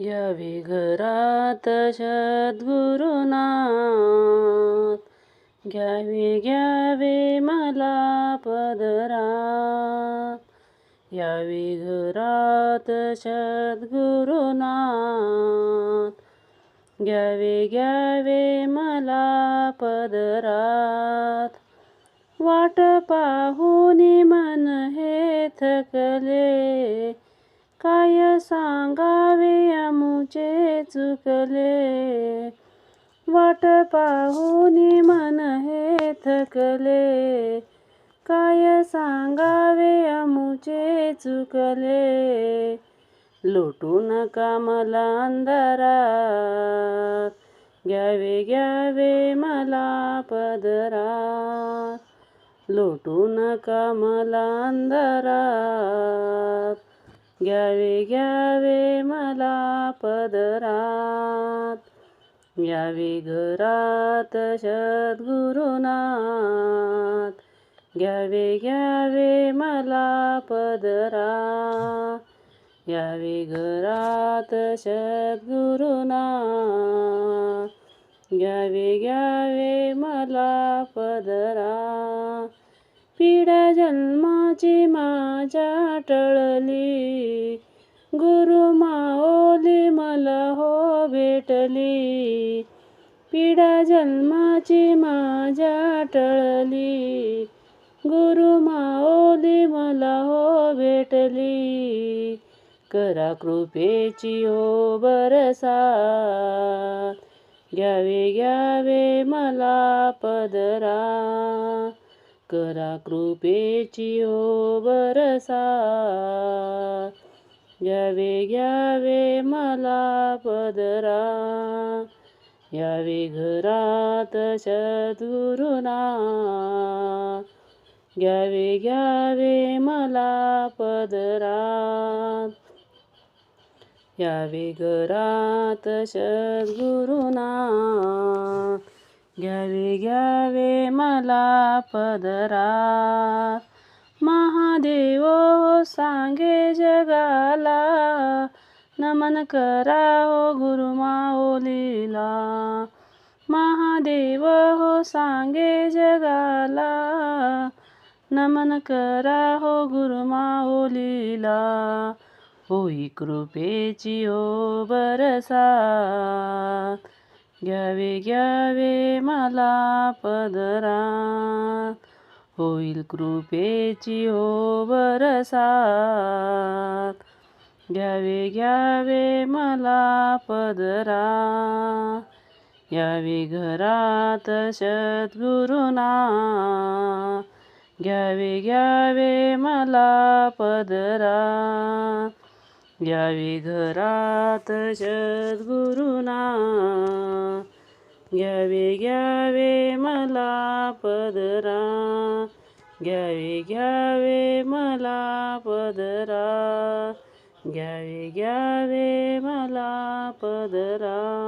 यावे घरात सद्गुरुनाथ घ्यावे घ्यावे मला पदरात. यावे घरात सद्गुरुनाथ घ्यावे घ्यावे मला पदरात. वाट पाहून मन हे थकले काय सांगावे अमुचे चुकले? वाट पाहून मन हे थकले. काय सांगावे अमुचे चुकले? लुटू नका मला अंधारात. घ्यावे घ्यावे मला पदरात. लुटू नका मला अंधारात. घ्यावे घ्यावे मला पदरात. यावे घरात सद्गुरुनाथ. घ्यावे घ्यावे मला पदरा घ्यावे घरात सद्गुरुनाथ. घ्यावे घ्यावे मला पदरा पीडा जन्माची माझ्या टळली. गुरु माओली मला हो भेटली. पीडा जन्माची माझ्या टळली. गुरु माओली मला हो भेटली. करा कृपेची हो बरसा. घ्यावे घ्यावे मला पदरा. करा कृपेची हो बरसा घ्यावे घ्यावे मला पदरा. यावे घरात शत्रुना. घ्यावे घ्यावे मला पदरा. यावे घरात सद्गुरुना घ्यावे घ्यावे मला पदरात महादेव सांगे जगाला. नमन करा हो गुरुमाओलीला महादेव हो सांगे जगाला. नमन करा हो गुरुमाओलीला हो हो होई कृपेची हो ओ बरसात घ्यावे घ्यावे मला पदरा होईल कृपेची हो बरसात घ्यावे घ्यावे मला पदरा यावे घरात सद्गुरुना घ्यावे घ्यावे मला पदरा घ्यावी घरात सद्गुरुना. घ्यावे घ्यावे मला पदरा. घ्यावे घ्यावे मला पदरा. घ्यावे घ्यावे मला पदरा.